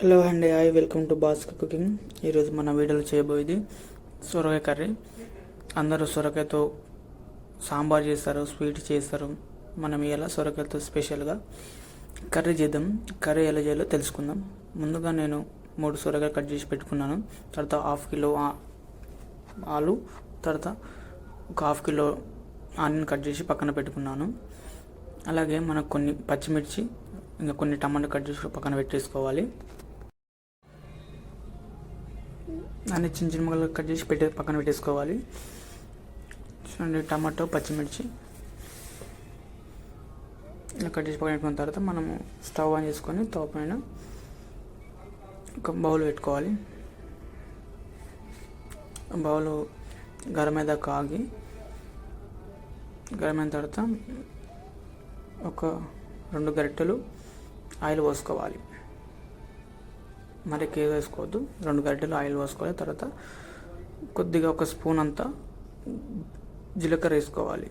Hello అండి hi welcome to Bhaskar cooking ఈరోజు మన వీడియోలో చేయబోయేది సొరకాయ కర్రీ. అందరూ సొరకాయతో సాంబార్ చేస్తారు స్వీట్ చేస్తారు. మనం ఇలా సొరకాయతో స్పెషల్గా కర్రీ చేద్దాం కర్రీ ఎలా చేయాలో తెలుసుకుందాం. ముందుగా నేను మూడు సొరకాయ కట్ చేసి పెట్టుకున్నాను. తర్వాత హాఫ్ కిలో ఆలు తర్వాత ఒక హాఫ్ కిలో ఆనియన్ కట్ చేసి పక్కన పెట్టుకున్నాను. అలాగే మనకు కొన్ని పచ్చిమిర్చి ఇంకా కొన్ని టమాటా కట్ చేసి పక్కన పెట్టేసుకోవాలి. అన్ని చిన్న చిన్న ముక్కలు కట్ చేసి పెట్టే పక్కన పెట్టేసుకోవాలి. చూడండి టమాటో పచ్చిమిర్చి. ఇలా కట్ చేసి పక్కన పెట్టుకున్న తర్వాత మనము స్టవ్ ఆన్ చేసుకొని స్టవ్ పైన ఒక బౌల్ పెట్టుకోవాలి. బౌల్ గరం మీద కాగి గరం అయిన తర్వాత ఒక రెండు గరిటెలు ఆయిల్ పోసుకోవాలి. మరి ఎక్కువ వేసుకోవద్దు. రెండు గడ్డలు ఆయిల్ పోసుకోవాలి. తర్వాత కొద్దిగా ఒక స్పూన్ అంతా జీలకర్ర వేసుకోవాలి.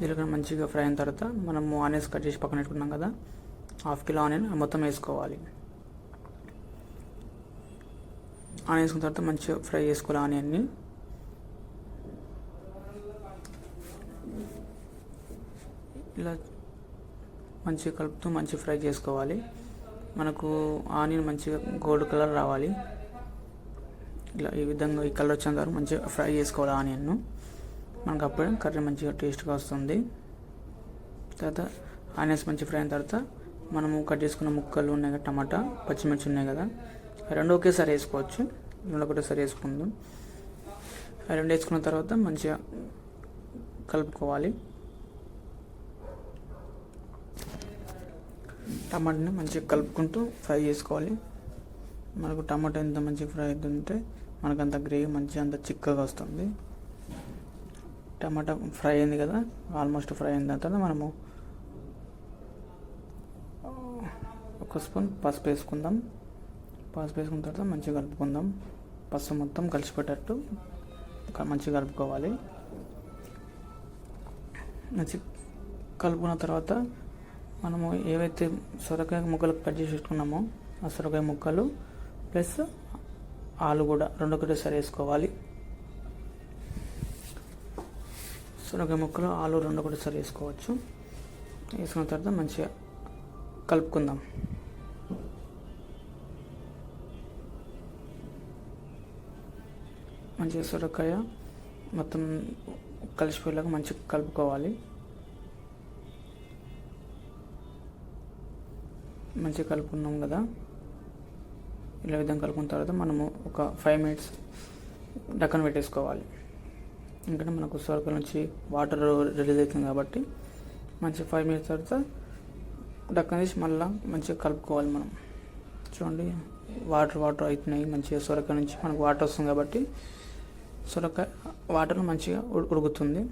జీలకర్ర మంచిగా ఫ్రై అయిన తర్వాత మనము ఆనియన్స్ కట్ చేసి పక్కన పెట్టుకున్నాం కదా హాఫ్ కిలో ఆనియన్ మొత్తం వేసుకోవాలి. ఆనియన్ వేసుకున్న తర్వాత మంచిగా ఫ్రై చేసుకోవాలి ఆనియన్ని. ఇలా మంచిగా కలుపుతూ మంచిగా ఫ్రై చేసుకోవాలి. మనకు ఆనియన్ మంచిగా గోల్డ్ కలర్ రావాలి. ఇలా ఈ విధంగా ఈ కలర్ వచ్చేంత వరకు మంచిగా ఫ్రై చేసుకోవాలి ఆనియన్ను. మనకు అప్పుడే కర్రీ మంచిగా టేస్ట్గా వస్తుంది. తర్వాత ఆనియన్స్ మంచి ఫ్రై అయిన తర్వాత మనము కట్ చేసుకున్న ముక్కలు ఉన్నాయి కదా టమాటా పచ్చిమిర్చి ఉన్నాయి కదా రెండు ఒకేసారి వేసుకోవచ్చు. రెండు ఒకటేసారి వేసుకుందాం. రెండు వేసుకున్న తర్వాత మంచిగా కలుపుకోవాలి. టమాటాని మంచిగా కలుపుకుంటూ ఫ్రై చేసుకోవాలి. మనకు టమాటా ఎంత మంచిగా ఫ్రై అవుతుంటే మనకు అంత గ్రేవీ మంచిగా అంత చిక్కగా వస్తుంది. టమాటా ఫ్రై అయింది కదా ఆల్మోస్ట్ ఫ్రై అయిన తర్వాత మనము ఒక స్పూన్ పసుపు వేసుకుందాం. పసుపు వేసుకున్న తర్వాత మంచిగా కలుపుకుందాం. పసుపు మొత్తం కలిసిపెట్టట్టు మంచిగా కలుపుకోవాలి. మంచి కలుపుకున్న తర్వాత మనము ఏవైతే సొరకాయ ముక్కలు కట్ చేసి పెట్టుకున్నామో ఆ సొరకాయ ముక్కలు ప్లస్ ఆలు కూడా రెండు ఒకటేసారి వేసుకోవాలి. సొరకాయ ముక్కలు ఆలు రెండు ఒకటేసారి వేసుకోవచ్చు. వేసుకున్న తర్వాత మంచిగా కలుపుకుందాం. మంచిగా సొరకాయ మొత్తం కలిసిపోయేలాగా మంచిగా కలుపుకోవాలి. మంచిగా కలుపుకున్నాం కదా. ఇలా విధంగా కలుపుకున్న తర్వాత మనము ఒక ఫైవ్ మినిట్స్ డక్కన పెట్టేసుకోవాలి. ఎందుకంటే మనకు సర్కిల్ నుంచి వాటర్ రిలీజ్ అవుతుంది కాబట్టి మంచి ఫైవ్ మినిట్స్ తర్వాత డక్కన తీసి మళ్ళీ మంచిగా కలుపుకోవాలి మనం. చూడండి వాటర్ వాటర్ అవుతున్నాయి. మంచిగా సొరకాయ నుంచి మనకు వాటర్ వస్తుంది కాబట్టి సొరకాయ వాటర్ మంచిగా ఉడుకుతుంది.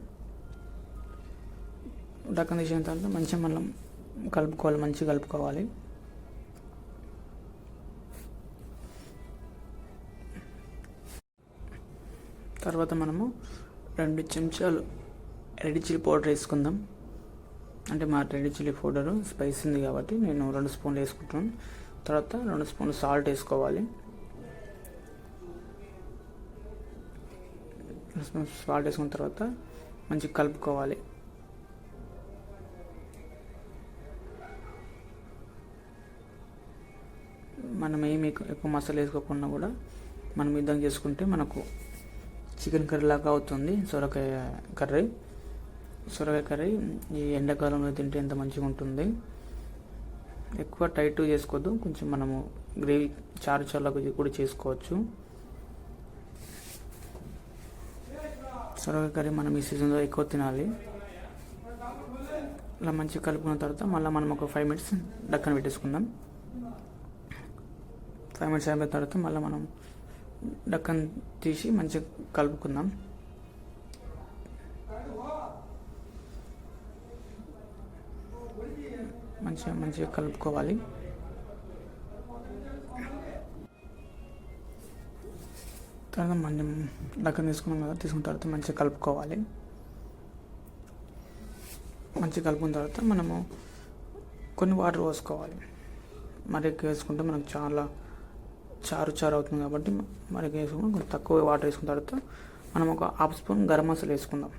డక్కన తీసిన తర్వాత మంచిగా మనం కలుపుకోవాలి మంచిగా కలుపుకోవాలి. తర్వాత మనము రెండు చెంచాలు రెడ్ చిల్లీ పౌడర్ వేసుకుందాం. అంటే మా రెడ్ చిల్లీ పౌడర్ స్పైస్ ఉంది కాబట్టి నేను రెండు స్పూన్లు వేసుకుంటాను తర్వాత రెండు స్పూన్లు సాల్ట్ వేసుకోవాలి. రెండు స్పూన్ సాల్ట్ వేసుకున్న తర్వాత మంచిగా కలుపుకోవాలి. మనం ఏమి ఎక్కువ మసాలా వేసుకోకుండా కూడా మనం విధంగా చేసుకుంటే మనకు చికెన్ కర్రీ లాగా అవుతుంది సొరకాయ కర్రీ. సొరకాయ కర్రీ ఈ ఎండాకాలంలో తింటే ఎంత మంచిగా ఉంటుంది. ఎక్కువ టైట్ చేసుకోవద్దు కొంచెం మనము గ్రేవీ చారు చారులాగా కూడా చేసుకోవచ్చు. సొరకాయ కర్రీ మనం ఈ సీజన్లో ఎక్కువ తినాలి. ఇలా మంచిగా కలుపుకున్న తర్వాత మళ్ళీ మనం ఒక ఫైవ్ మినిట్స్ డక్కన పెట్టేసుకుందాం. ఫైవ్ మినిట్స్ అయిపోయిన తర్వాత మళ్ళీ మనం డక్కన్ తీసి మంచిగా కలుపుకుందాం. మంచిగా మంచిగా కలుపుకోవాలి. తర్వాత మనం డక్కన్ తీసుకున్నాం కదా తీసుకున్న తర్వాత మంచిగా కలుపుకోవాలి. మంచిగా కలుపుకున్న తర్వాత మనము కొన్ని వాటర్ పోసుకోవాలి. మరి ఎక్కువ వేసుకుంటే మనకు చాలా చారు చారు అవుతుంది కాబట్టి మరి వేసుకుని కొంచెం తక్కువ వాటర్ వేసుకున్న తర్వాత మనం ఒక హాఫ్ స్పూన్ గరం మసాలా వేసుకుందాం.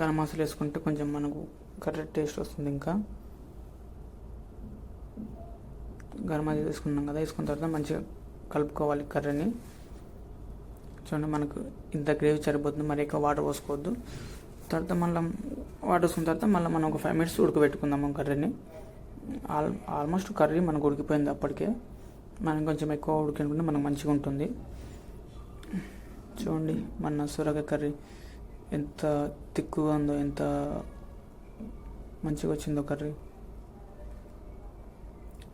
గరం మసాలా వేసుకుంటే కొంచెం మనకు కరెక్ట్ టేస్ట్ వస్తుంది ఇంకా. గరం మసాలా వేసుకున్నాం కదా వేసుకున్న తర్వాత మంచిగా కలుపుకోవాలి కర్రీని. చూడండి మనకు ఇంత గ్రేవీ సరిపోతుంది మరి ఎక్కువ వాటర్ పోసుకోవద్దు. తర్వాత మళ్ళీ వాటర్ వేసుకున్న తర్వాత మళ్ళీ మనం ఒక ఫైవ్ మినిట్స్ ఉడకబెట్టుకుందాము కర్రీని. ఆల్ ఆల్మోస్ట్ కర్రీ మనకు ఉడికిపోయింది అప్పటికే. మనం కొంచెం ఎక్కువ ఉడికినుకుంటే మనకు మంచిగా ఉంటుంది. చూడండి మన సొరకాయ కర్రీ ఎంత తిక్కుగా ఉందో ఎంత మంచిగా వచ్చిందో కర్రీ.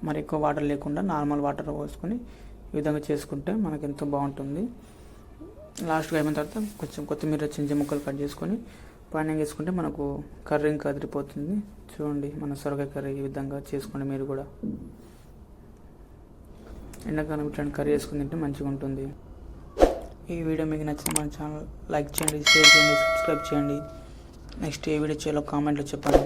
మరి ఎక్కువ వాటర్ లేకుండా నార్మల్ వాటర్ పోసుకొని ఈ విధంగా చేసుకుంటే మనకు ఎంతో బాగుంటుంది. లాస్ట్గా అయిపోయిన తర్వాత కొంచెం కొత్తిమీర చింజ చిన్న ముక్కలు కట్ చేసుకొని పైన వేసుకుంటే మనకు కర్రీ ఇంకా అదిరిపోతుంది. చూడండి మన సొరకాయ కర్రీ ఈ విధంగా చేసుకోండి మీరు కూడా. ఎండాకాలం ఇట్లాంటి కర్రీ వేసుకుని తింటే మంచిగా ఉంటుంది. ఈ వీడియో మీకు నచ్చిన మన ఛానల్ లైక్ చేయండి షేర్ చేయండి సబ్స్క్రైబ్ చేయండి. నెక్స్ట్ ఏ వీడియో చేయాలో కామెంట్లో చెప్పండి.